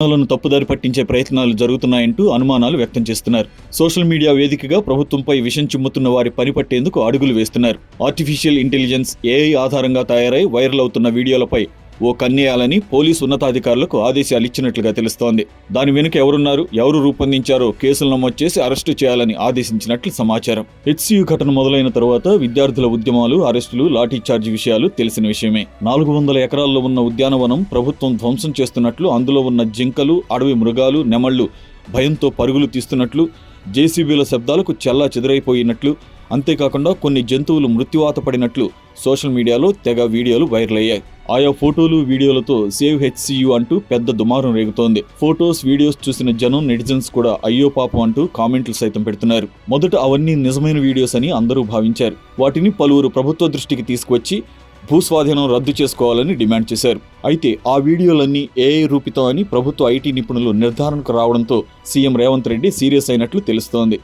జనాలను తప్పుదారి పట్టించే ప్రయత్నాలు జరుగుతున్నాయంటూ అనుమానాలు వ్యక్తం చేస్తున్నారు. సోషల్ మీడియా వేదికగా ప్రభుత్వంపై విషం చిమ్ముతున్న వారి పని పట్టేందుకు అడుగులు వేస్తున్నారు. ఆర్టిఫిషియల్ ఇంటెలిజెన్స్ ఏఐ ఆధారంగా తయారై వైరల్ అవుతున్న వీడియోలపై ఓ కన్నేయాలని పోలీసు ఉన్నతాధికారులకు ఆదేశాలు ఇచ్చినట్లుగా తెలుస్తోంది. దాని వెనుక ఎవరున్నారు ఎవరు రూపొందించారో కేసులు నమోదు చేసి అరెస్టు చేయాలని ఆదేశించినట్లు సమాచారం. హెచ్సియు ఘటన మొదలైన తరువాత విద్యార్థుల ఉద్యమాలు అరెస్టులు లాఠీచార్జ్ విషయాలు తెలిసిన విషయమే. నాలుగు వందల ఎకరాల్లో ఉన్న ఉద్యానవనం ప్రభుత్వం ధ్వంసం చేస్తున్నట్లు అందులో ఉన్న జింకలు అడవి మృగాలు నెమళ్ళు భయంతో పరుగులు తీస్తున్నట్లు జేసీబీల శబ్దాలకు చల్లా చెదురైపోయినట్లు అంతేకాకుండా కొన్ని జంతువులు మృత్యువాత పడినట్లు సోషల్ మీడియాలో తెగ వీడియోలు వైరల్ అయ్యాయి. ఆయా ఫోటోలు వీడియోలతో సేవ్ హెచ్సియు అంటూ పెద్ద దుమారం రేగుతోంది. ఫోటోస్ వీడియోస్ చూసిన జనం నెటిజన్స్ కూడా అయ్యో పాపం అంటూ కామెంట్లు సైతం పెడుతున్నారు. మొదట అవన్నీ నిజమైన వీడియోస్ అని అందరూ భావించారు. వాటిని పలువురు ప్రభుత్వ దృష్టికి తీసుకువచ్చి భూస్వాధీనం రద్దు చేసుకోవాలని డిమాండ్ చేశారు. అయితే ఆ వీడియోలన్నీ ఏఐ రూపితం అని ప్రభుత్వ ఐటీ నిపుణులు నిర్ధారణకు రావడంతో సీఎం రేవంత్ రెడ్డి సీరియస్ అయినట్లు తెలుస్తోంది.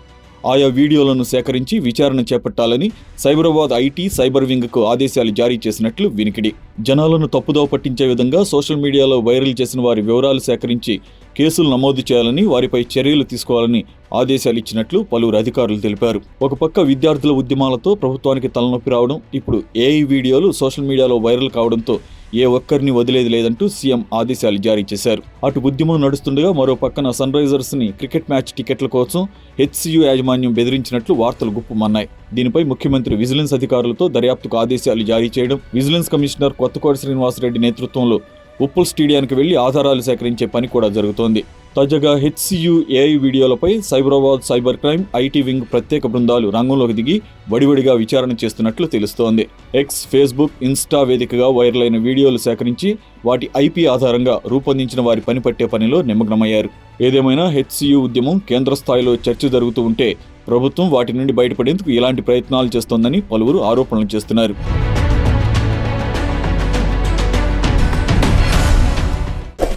ఆయా వీడియోలను సేకరించి విచారణ చేపట్టాలని సైబరాబాద్ ఐటీ సైబర్ వింగ్కు ఆదేశాలు జారీ చేసినట్లు వినికిడి. జనాలను తప్పుదోవ పట్టించే విధంగా సోషల్ మీడియాలో వైరల్ చేసిన వారి వివరాలు సేకరించి కేసులు నమోదు చేయాలని వారిపై చర్యలు తీసుకోవాలని ఆదేశాలు ఇచ్చినట్లు పలువురు అధికారులు తెలిపారు. ఒక పక్క విద్యార్థుల ఉద్యమాలతో ప్రభుత్వానికి తలనొప్పి రావడం ఇప్పుడు ఏఐ వీడియోలు సోషల్ మీడియాలో వైరల్ కావడంతో ఏ ఒక్కరిని వదిలేది లేదంటూ సీఎం ఆదేశాలు జారీ చేశారు. అటు ఉద్యమం నడుస్తుండగా మరో పక్కన సన్ రైజర్స్ని క్రికెట్ మ్యాచ్ టికెట్ల కోసం హెచ్సియు యాజమాన్యం బెదిరించినట్లు వార్తలు గుప్పమన్నాయి. దీనిపై ముఖ్యమంత్రి విజిలెన్స్ అధికారులతో దర్యాప్తుకు ఆదేశాలు జారీ చేయడం విజిలెన్స్ కమిషనర్ కొత్తకోట శ్రీనివాసరెడ్డి నేతృత్వంలో ఉప్పుల్ స్టేడియానికి వెళ్ళి ఆధారాలు సేకరించే పని కూడా జరుగుతోంది. తాజాగా HCU AI వీడియోలపై Cyberabad cyber crime IT wing ప్రత్యేక బృందాలు రంగంలోకి దిగి వడివడిగా విచారణ చేస్తున్నట్లు తెలుస్తోంది. ఎక్స్ ఫేస్బుక్ ఇన్స్టా వేదికగా వైరల్ అయిన వీడియోలు సేకరించి వాటి ఐపీ ఆధారంగా రూపొందించిన వారి పని పట్టే పనిలో నిమగ్నమయ్యారు. ఏదేమైనా హెచ్సియు ఉద్యమం కేంద్ర స్థాయిలో చర్చ జరుగుతూ ఉంటే ప్రభుత్వం వాటి నుండి బయటపడేందుకు ఇలాంటి ప్రయత్నాలు చేస్తోందని పలువురు ఆరోపణలు చేస్తున్నారు.